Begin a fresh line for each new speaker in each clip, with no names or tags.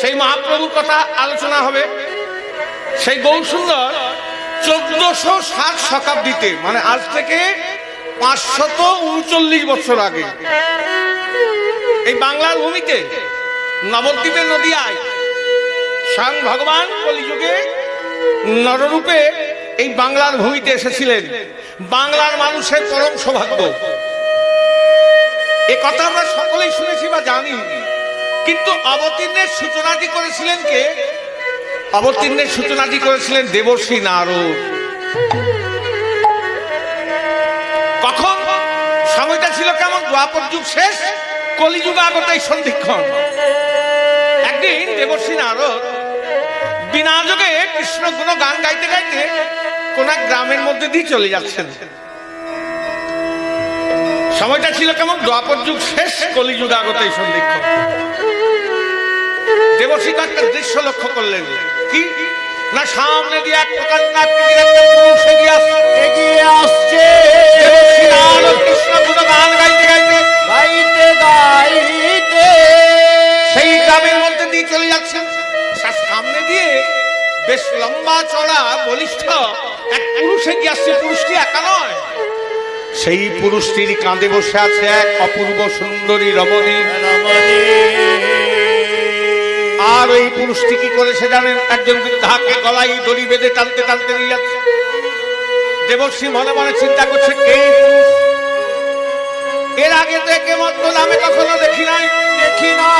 সেই মহাপ্রভুর কথা আলোচনা হবে। সেই গৌসুন্দর চোদ্দশো ষাট শতাব্দীতে মানে আজ থেকে পাঁচশত উনচল্লিশ বছর আগে, এই বাংলার ভূমিতে নবদ্বীপের নদীয়ায় স্বয়ং ভগবান কলিযুগে নররূপে এই বাংলার ভূমিতে এসেছিলেন। বাংলার মানুষের পরম সৌভাগ্য। এ কথা আমরা সকলেই শুনেছি বা জানি। কিন্তু অবতীর্ণের সূচনাটি করেছিলেন কে? অবতীর্ণের সূচনাটি করেছিলেন দেবশ্রী নারদ। কখন? সময়টা ছিল কেমন? দ্বাপর যুগ শেষ, কলিযুগ আগত এই সন্ধিক্ষণ। একদিন দেবর্ষী নারদ বিনা যোগে কৃষ্ণ গুণ গান গাইতে গাইতে কোন গ্রামের মধ্যে দিয়ে চলে যাচ্ছেন। সময়টা ছিল কেমন? দ্বাপর যুগ শেষ কলিযুগ আগত এই সন্ধিক্ষণ। দেবশ্রী একটা দৃশ্য লক্ষ্য করলেন। কি? না সামনে দিয়ে এক প্রকার পুরুষ এগিয়ে আসছে।
এগিয়ে আসছে।
কৃষ্ণ গুণ গান গাইতে গাইতে
গাইতে গাইতে।
সেই গ্রামের মধ্যে দিয়ে চলে যাচ্ছেন। তার সামনে দিয়ে বেশ লম্বা চড়া বলিষ্ঠ এক পুরুষ এগিয়ে আসছে। পুরুষটি একা নয়। সেই পুরুষটির কাঁধে বসে আছে, এক অপূর্ব সুন্দরী রমণী। আর ওই পুরুষটি কি করেছে জানেন? একজন বৃদ্ধাকে গলায় দড়ি বেঁধে টানতে টানতে নিয়ে যাচ্ছে। দেবশ্রী মনে মনে চিন্তা করছে, কে এর আগে তো একে মতো নামে কখনো দেখি নাই,
দেখি না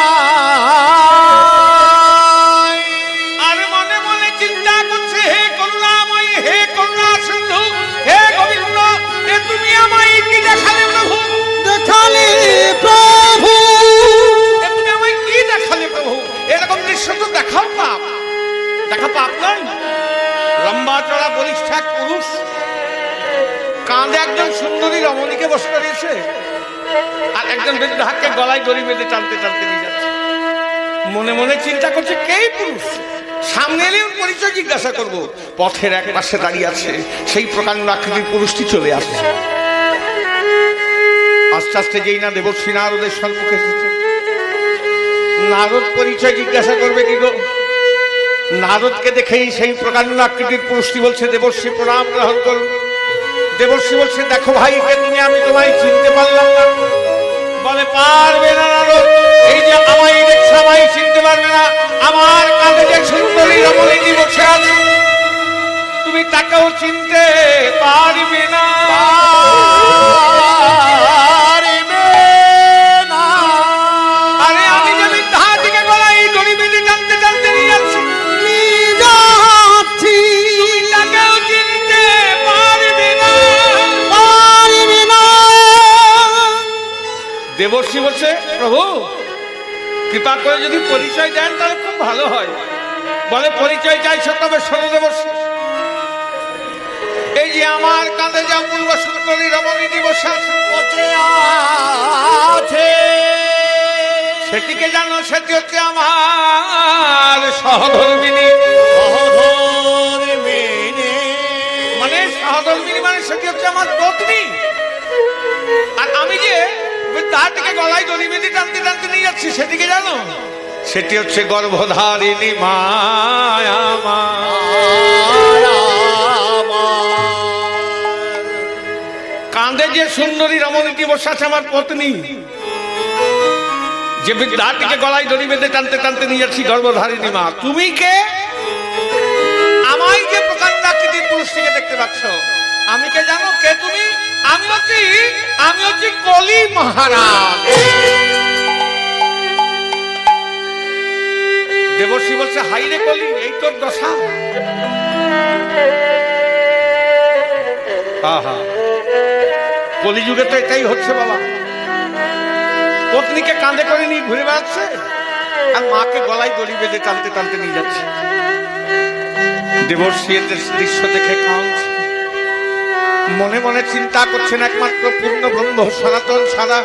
পাপ নয়। লম্বা চড়া বলিষ্ঠ এক পুরুষ কাঁধে একজন সুন্দরী রমণীকে বসে রয়েছে আর একজন বৃদ্ধাকে গলায় দড়ি বেঁধে টানতে টানতে নিয়ে যাচ্ছে। মনে মনে চিন্তা করছে, কে পুরুষ? সামনে এলে পরিচয় জিজ্ঞাসা করব। পথের এক পাশে দাঁড়িয়ে আছে, সেই প্রকাণ্ড আকৃতির পুরুষটি চলে আসছে। আস্তে আস্তে যেই না দেবশ্রী নারদের সম্মুখে এসেছে। নারদ পরিচয় জিজ্ঞাসা করবে, কি গো? নারদকে দেখেই সেই প্রকাণ্ড আকৃতির পুরুষটি বলছে দেবশ্রী প্রণাম, গ্রহণ করুন। দেবশ্রী বলছে, দেখো ভাই কে তুমি আমি তোমায় চিনতে পারলাম না। বলে, পারবে না নারদ। এই যে আমায় দেখছে, আমায় চিনতে পারবে না। আমার কাঁধে যে সুন্দরী রমণীটি বসে আছে, তুমি তাকেও চিনতে পারবে না। দেবর্ষী বলছে প্রভু কৃপা করে যদি পরিচয় দেন তাহলে খুব ভালো হয়। বলে পরিচয় চাইছো তবে শোনো দেবর্ষী। এই যে আমার কাঁধে যা পূর্ব সুন্দরী রমণী দিবস আছে। সেটিকে জানো সেটি হচ্ছে আমার সহধর্মিনী।
সহধর
যাচ্ছি সেটিকে জানো? সেটি হচ্ছে গর্ভধারিণী মায়া কাঁধে যে সুন্দরী রমণীটি বসে আছে আমার পত্নী। যে বিদ্যাটিকে গলায় দড়ি বেঁধে টানতে টানতে নিয়ে যাচ্ছি গর্ভধারিণী মা। তুমি কে? আমায় যে প্রকাণ্ড আকৃতির পুরুষটিকে দেখতে পাচ্ছ। আমি কে জানো? কে তুমি? আমি হচ্ছি আমি হচ্ছি কলি মহারাজ। দেবশ্রী বলছে, হাই রে কলি, এই তোর দশা? আহা। কলিযুগে তো এটাই হচ্ছে বাবা। পত্নীকে কাঁধে করে নিয়ে ঘুরে বেড়াচ্ছে, আর মাকে গলায় দড়ি বেঁধে টানতে টানতে নিয়ে যাচ্ছে। দেবর্ষী এদের দৃশ্য দেখে কাঁদছে। মনে মনে চিন্তা করছেন একমাত্র পূর্ণ ব্রহ্ম সনাতন সারা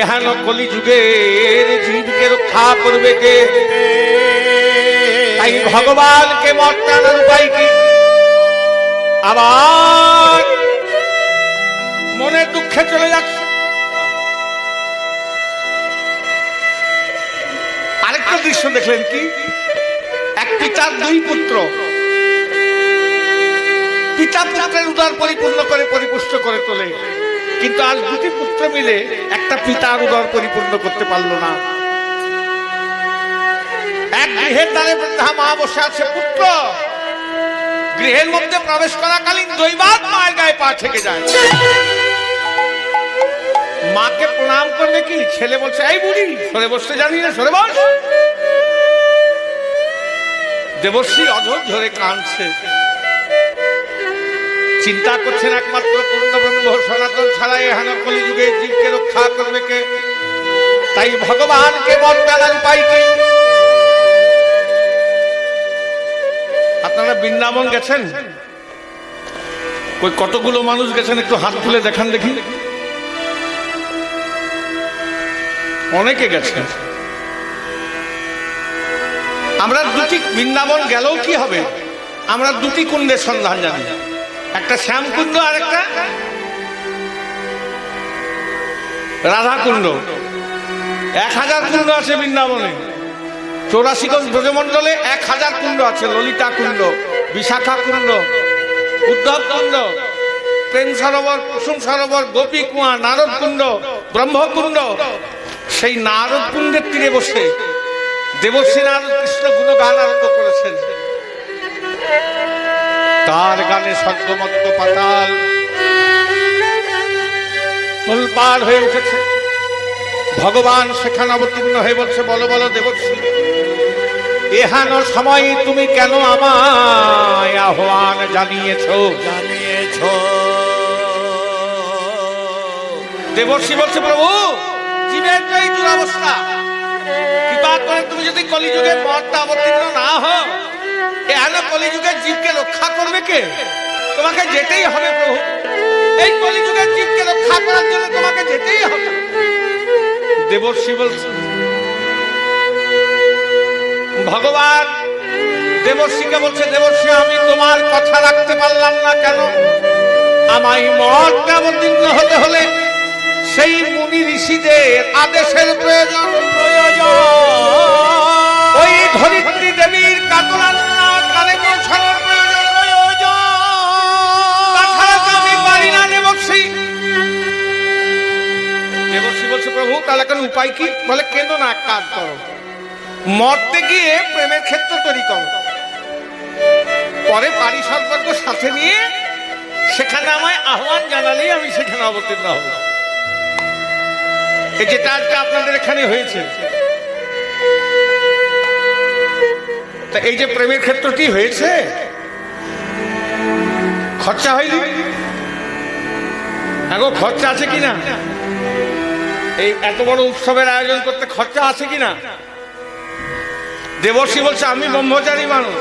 এহেন কলিযুগের জীবকে রক্ষা করবে কে? তাই ভগবানকে মর্তানোর উপায় কি? আবার মনে দুঃখে চলে যাচ্ছে। আরেকটা দৃশ্য দেখলেন কি? এক পিতার দুই পুত্র পিতা পুত্রের উদার পরিপূর্ণ করে, পরিপুষ্ট করে তোলে। কিন্তু আজ দুটি পুত্র মিলে একটা পিতার উদর পরিপূর্ণ করতে পারল না। এক গৃহের দ্বারে বৃদ্ধা মা বসে আছে পুত্র। গৃহের মধ্যে প্রবেশ করাকালীন দৈবাদ মায়ের গায়ে পা থেকে যায়। মাকে প্রণাম করবে কি? ছেলে বলছে, এই বুড়ি, সরে বসতে জানি না, সরে বস। দেবশ্রী অধর ধরে কাঁদছে। চিন্তা করছেন একমাত্র পূর্ণ ব্রহ্ম সনাতন ছাড়া এহান কলিযুগে জীবকে রক্ষা করবে কে? তাই ভগবানকে মন বেলার উপায় কি? আপনারা বৃন্দাবন গেছেন? ওই কতগুলো মানুষ গেছেন? একটু হাত তুলে দেখান দেখি। অনেকে গেছেন। আমরা দুটি বৃন্দাবন গেলেও কি হবে? আমরা দুটি কুণ্ডের সন্ধান জানি। একটা শ্যামকুণ্ড আর একটা রাধাকুণ্ড। এক হাজার কুণ্ড আছে বৃন্দাবনে। চৌরাশিগঞ্জ ব্রজমণ্ডলে এক হাজার কুণ্ড আছে, ললিতা কুণ্ড, বিশাখা কুণ্ড, উদ্ধব কুণ্ড, প্রেম সরোবর, কুসুম সরোবর, গোপী কুয়া, নারদ কুণ্ড, ব্রহ্মকুণ্ড। সেই নারদ কুণ্ডের তীরে বসে দেবশ্রী নারদ কৃষ্ণ গুণগান আরম্ভ করেছেন। তার গানে স্বর্গমত্ত পাতাল। তোলপাড় হয়ে উঠেছে। ভগবান সেখানে অবতীর্ণ হয়ে বলছে বলো বলো দেবশ্রী এহানো সময় তুমি কেন আমায় আহ্বান জানিয়েছ?
জানিয়েছ।
দেবশ্রী বলছে প্রভু জীবের তো এই দুরবস্থা। কৃপা করে তুমি যদি কলিযুগের পথটা অবতীর্ণ না হও এহানো কলিযুগের জীবকে রক্ষা করবে কে? তোমাকে যেতেই হবে প্রভু। এই কলিযুগের জীবকে রক্ষা করার জন্য তোমাকে যেতেই হবে। দেবর্ষী বলছে ভগবান দেবর্ষীকে বলছে দেবর্ষী আমি তোমার কথা রাখতে পারলাম না কেন? আমায় মঠটা অবতীর্ণ হতে হলে সেই মুনি ঋষিদের আদেশের প্রয়োজন।
প্রয়োজন।
ওই ধরিত্রী দেবীর কাতরান্না প্রভু, তাহলে এখন উপায় কি? বলে কেন না, এক কাজ করো। মরতে গিয়ে প্রেমের ক্ষেত্র তৈরি করো। পরে পারি সম্পর্ক সাথে নিয়ে সেখানে আমায় আহ্বান জানালেই আমি সেখানে অবতীর্ণ হব। এই যেটা আজকে আপনাদের এখানে হয়েছে। তা এই যে প্রেমের ক্ষেত্রটি হয়েছে, খরচা হয়নি? এখন খরচা আছে কিনা? এই এত বড় উৎসবের আয়োজন করতে খরচা আছে কিনা? দেবর্ষী বলছে, আমি ব্রহ্মচারী মানুষ।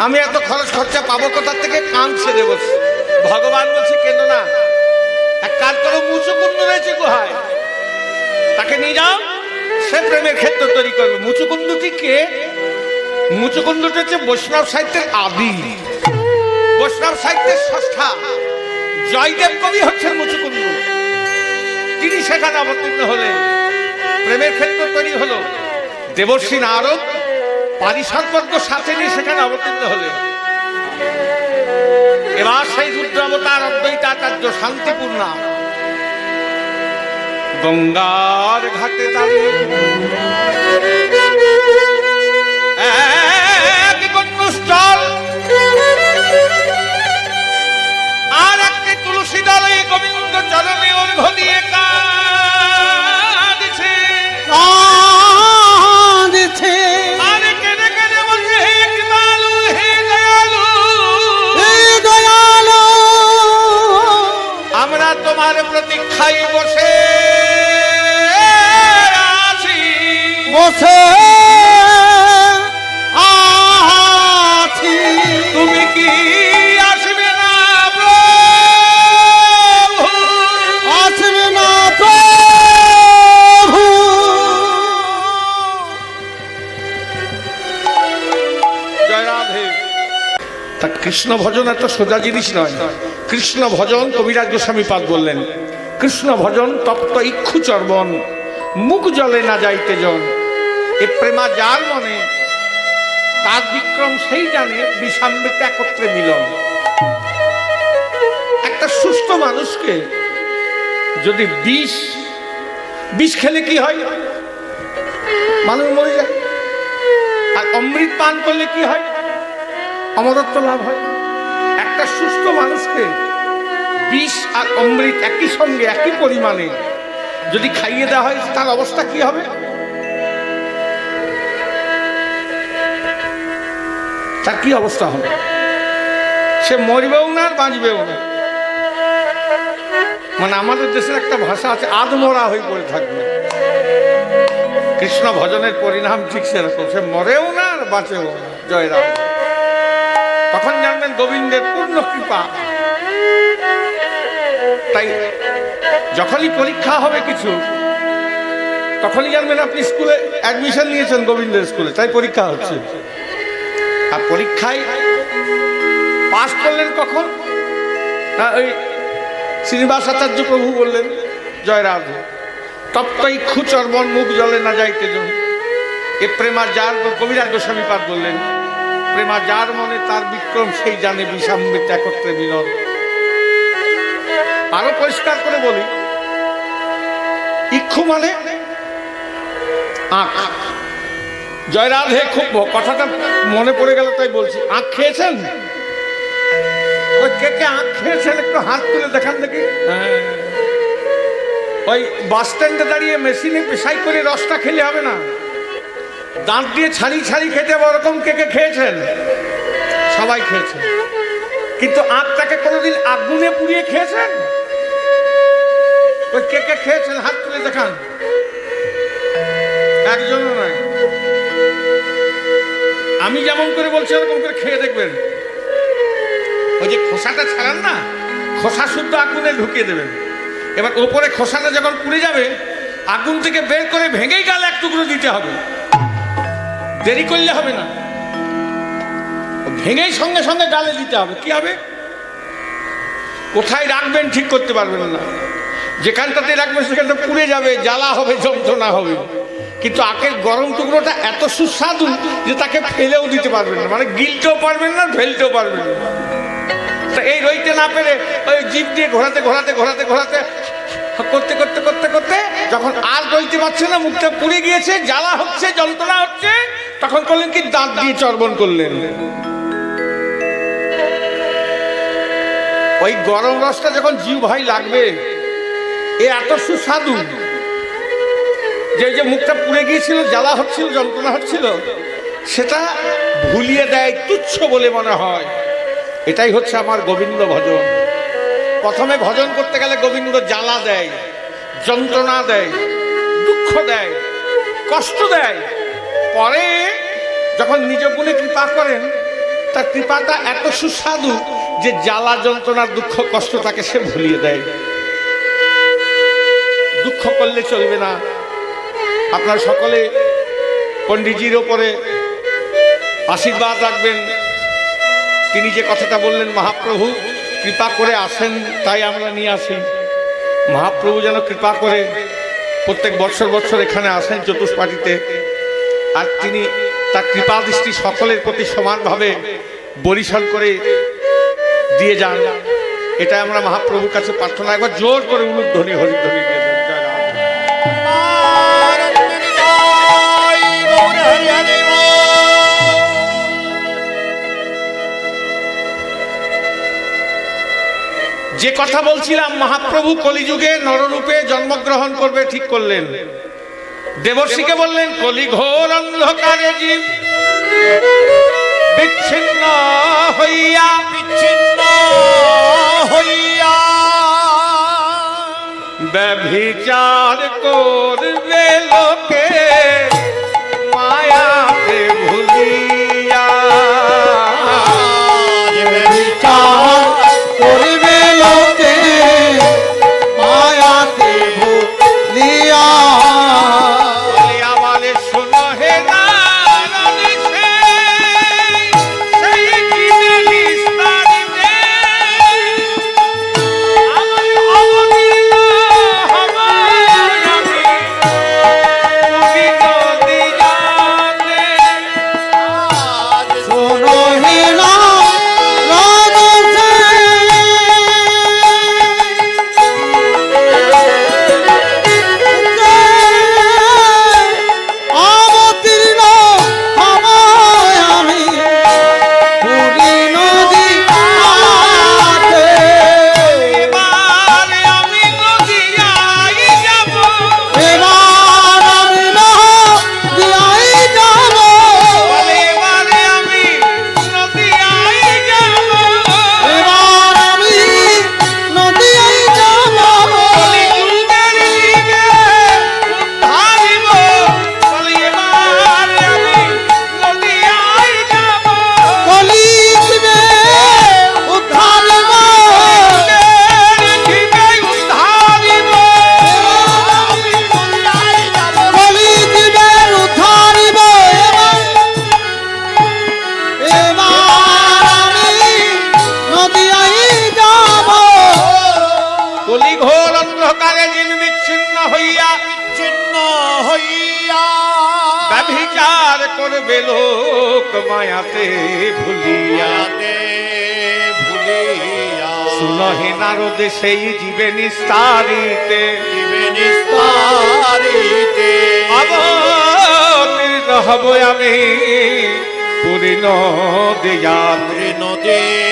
আমি এত খরচ খরচা পাবো কোথার থেকে? কাঁদছে দেবর্ষী। ভগবান বলছে কেন না। এক কাজ করো মুচুকুণ্ড রয়েছে গুহায়। তাকে নিয়ে যাও, সে প্রেমের ক্ষেত্র তৈরি করবে। মুচুকুণ্ডটি কে? মুচুকুণ্ডটি হচ্ছে বৈষ্ণব সাহিত্যের আদি। বৈষ্ণব সাহিত্যের ষষ্ঠা। জয়দেব কবি হচ্ছেন মুচুকুণ্ড তিনি সেখানে অবতীর্ণ হলেন প্রেমের ক্ষেত্র তৈরি হলো। দেবর্ষী নারদ পারিসম্পর্ক সাথে নিয়ে সেখানে অবতীর্ণ হলেন এবার সেই রুদ্রাবতার অদ্বৈতাচার্য শান্তিপূর্ণা গঙ্গার ঘাটে দাঁড়িয়ে আর একটি তুলসী দলে গোবিন্দ চরণে অর্ঘ দিয়ে কাঁদছে কৃষ্ণ ভজন একটা সোজা জিনিস নয়। কৃষ্ণ ভজন কবিরাজ গোস্বামী পাদ বললেন কৃষ্ণ ভজন তপ্ত ইক্ষু চর্বণ, মুখ জলে না যাইতে জন। এ প্রেমা যার মনে, তার বিক্রম সেই জানে, বিষামৃত একত্রে মিলন। একটা সুস্থ মানুষকে যদি বিষ বিষ খেলে কি হয়? মানুষ মরে যায়। আর অমৃত পান করলে কি হয়? অমরত্ব লাভ হয়। একটা সুস্থ মানুষকে বিষ আর অমৃত একই সঙ্গে, একই পরিমাণে যদি খাইয়ে দেওয়া হয়, তার অবস্থা কি হবে? তার কি অবস্থা হবে? সে মরবেও না আর বাঁচবেও না। মানে আমাদের দেশের একটা ভাষা আছে, আধমরা হয়ে পড়ে থাকবে। কৃষ্ণ ভজনের পরিণাম ঠিক সেরকম, সে মরেও না আর বাঁচেও না। জয় রাম। গোবিন্দের পূর্ণ কৃপা। তাই যখনই পরীক্ষা হবে কিছু, তখনই জানবেন আপনি স্কুলে অ্যাডমিশন নিয়েছেন গোবিন্দের স্কুলে, তাই পরীক্ষা হচ্ছে। আর পরীক্ষায় পাশ করলেন কখন? না, ওই শ্রীনিবাস আচার্য প্রভু বললেন, জয় রাধে। তপ্তই মন মুখ জলে না যাইতে এ প্রেমা যার কবিরাজ গোস্বামী পাঠ বললেন প্রেমা যার মনে তার বিক্রম সেই জানে বিষাম্বিত একত্রে মিলন। আরও পরিষ্কার করে বলি ইক্ষু মানে আখ। জয় রাধে খুব কথাটা মনে পড়ে গেল তাই বলছি আখ খেয়েছেন? ওই কে কে আখ খেয়েছেন একটু হাত তুলে দেখান দেখি। ওই বাস স্ট্যান্ডে দাঁড়িয়ে মেশিনে পেশাই করে রসটা খেলে হবে না? দাঁত দিয়ে ছাড়ি ছাড়ি খেতে ওরকম কে কে খেয়েছেন? সবাই খেয়েছেন কিন্তু আখটাকে কোনোদিন আগুনে পুড়িয়ে খেয়েছেন? ওই কে কে খেয়েছেন? হাত তুলে দেখান। একজনও নয়। আমি যেমন করে বলছি, ওরকম করে খেয়ে দেখবেন। ওই যে খোসাটা ছাড়ান না, খোসা শুদ্ধ আগুনে ঢুকিয়ে দেবেন। এবার ওপরে খোসাটা যখন পুড়ে যাবে, আগুন থেকে বের করে ভেঙেই গালে এক টুকরো দিতে হবে। দেরি করলে হবে না। ভেঙেই সঙ্গে সঙ্গে গালে দিতে হবে। কি হবে? কোথায় রাখবেন ঠিক করতে পারবেন না। যেখানটাতে রাখবেন সেখানটা পুড়ে যাবে, জ্বালা হবে, যন্ত্রণা হবে। কিন্তু আখের গরম টুকরোটা এত সুস্বাদু যে তাকে ফেলেও দিতে পারবেন না। মানে গিলতেও পারবেন না, ফেলতেও পারবেন না। তা এই রইতে না পেরে ওই জিপ দিয়ে ঘোরাতে ঘোরাতে ঘোরাতে ঘোরাতে, করতে করতে করতে করতে যখন আর রইতে পারছে না, মুখটা পুড়ে গিয়েছে, জ্বালা হচ্ছে, যন্ত্রণা হচ্ছে তখন করলেন কি? দাঁত দিয়ে চর্বণ করলেন। ওই গরম রসটা যখন জিউ ভাই লাগবে, এ এত সুস্বাদু যে যে মুখটা পুড়ে গিয়েছিল, জ্বালা হচ্ছিল, যন্ত্রণা হচ্ছিল, সেটা ভুলিয়ে দেয় তুচ্ছ বলে মনে হয়। এটাই হচ্ছে আমার গোবিন্দ ভজন। প্রথমে ভজন করতে গেলে গোবিন্দ জ্বালা দেয়, যন্ত্রণা দেয়, দুঃখ দেয়, কষ্ট দেয়। পরে যখন নিজ গুণে কৃপা করেন, তার কৃপাটা এত সুস্বাদু যে জ্বালা যন্ত্রণার দুঃখ কষ্ট তাকে সে ভুলিয়ে দেয়। দুঃখ করলে চলবে না। আপনার সকলে পণ্ডিতজির ওপরে আশীর্বাদ রাখবেন। তিনি যে কথাটা বললেন, মহাপ্রভু, কৃপা করে আসেন, তাই আমরা নিয়ে আসি। মহাপ্রভু যেন কৃপা করে প্রত্যেক বছর বছর এখানে আসেন চতুষ্পাটিতে আর তিনি তার কৃপা দৃষ্টি সকলের প্রতি সমানভাবে বরিশাল করে দিয়ে যান। এটা আমরা মহাপ্রভুর কাছে প্রার্থনা। একবার জোর করে উলুধ্বনি, হরিধ্বনি দেন। যে কথা বলছিলাম, মহাপ্রভু কলিযুগে নররূপে জন্মগ্রহণ করবে, ঠিক করলেন। দেবর্ষীকে বললেন কলি ঘোর অন্ধকারে জীব বিচ্ছিন্ন হইয়া
বিচ্ছিন্ন হইয়া।
ব্যভিচার করবে লোকে কলি ঘোর অন্ধকারে বিচ্ছিন্ন হইয়া
চিহ্ন হইয়া।
ব্যভিচার করবে লোক মায়াতে ভুলিয়া।
ইয়াতে ভুলিয়া।
নারদে সেই জীবে নিস্তারিতে।
জীবে নিস্তারিতে।
অবতীর্ণ হব আমি। পূর্ণ দেয়াল
নদী